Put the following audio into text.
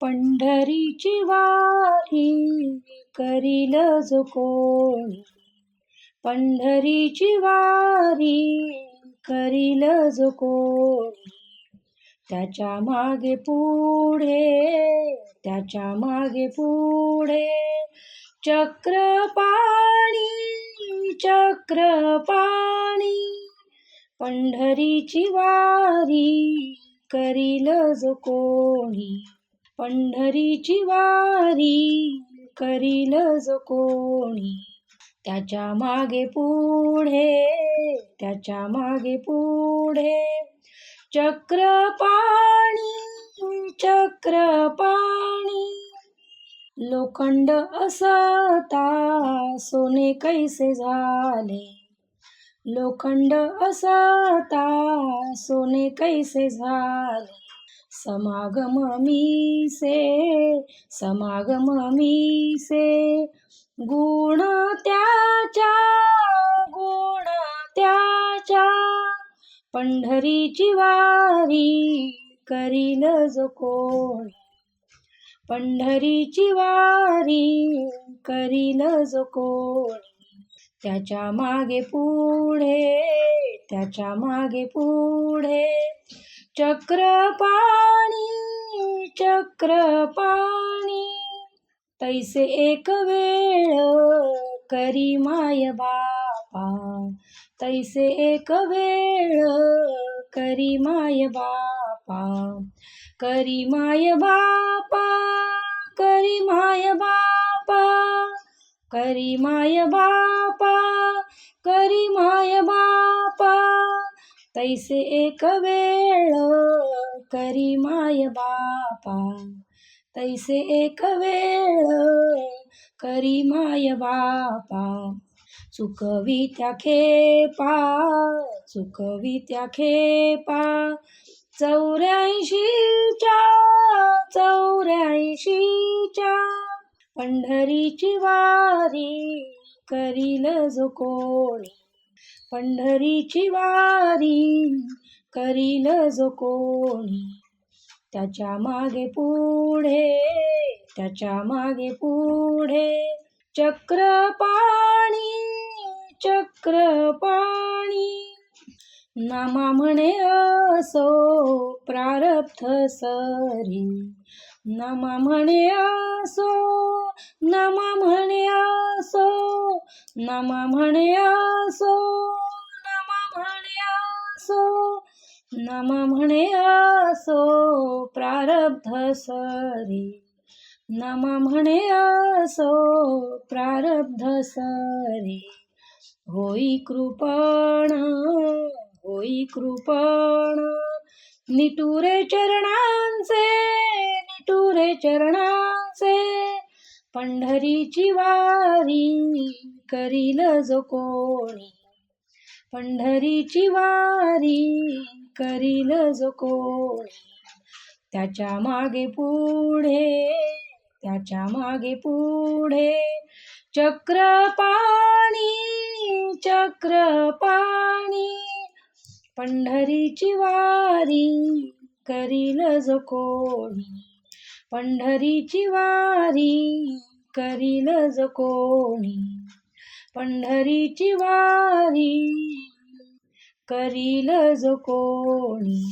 पंढरीची वारी करील जो कोणी? पंढरीची वारी करील जो कोणी? त्याच्यामागे पुढे त्याच्यामागे पुढे चक्रपाणी चक्रपाणी पंढरीची वारी करील जो कोणी? पंढरीची वारी करील जो कोणी त्याच्यामागे पुढे त्याच्यामागे पुढे. चक्रपाणी चक्रपाणी लोखंड असता सोने कैसे झाले? लोखंड असता सोने कैसे झाले? समागम मीसे समागम मीसे गुण त्याच्या गुण त्याच्या पंढरीची वारी करील जो कोणी। पंढरीची वारी करील जो कोणी। त्याच्यामागे पुढे त्याच्यामागे पुढे। चक्रपाणी चक्रपाणी तैसे एक वेळ करी माय बापा. तैसे एक वेळ करी माय बापा. करी माय बापा करी माय बापा. करी माय बापा करी माय बापा. तैसे एक वेळ करी माय बापा. तैसे एक वेळ करी माय बापा. चुकवी त्या खेपा चुकवी त्या खेपा. चौऱ्याऐंशीच्या चौऱ्याऐंशीच्या पंढरीची वारी करील जो कोणी पंढरीची वारी करील जो कोणी. त्याच्यामागे पुढे त्याच्यामागे पुढे चक्रपाणी चक्रपाणी नामा म्हणे असो प्रारब्ध सरी. नमा म्हणे असो नमा म्हणे असो नमा म्हणे असो नम म्हणे असो प्रारब्ध सरी. नम म्हणे असो प्रारब्ध सरी. होई कृपण होई कृपण. निटुरे चरणांचे निटुरे चरणांचे. पंढरीची वारी करील जो कोणी. पंढरीची वारी करील जो कोणी? त्याच्यामागे पुढे त्याच्यामागे पुढे चक्रपाणी चक्रपाणी पंढरीची वारी करील जो कोणी? पंढरीची वारी करील जो कोणी? पंढरीची वारी करील जो कोणी.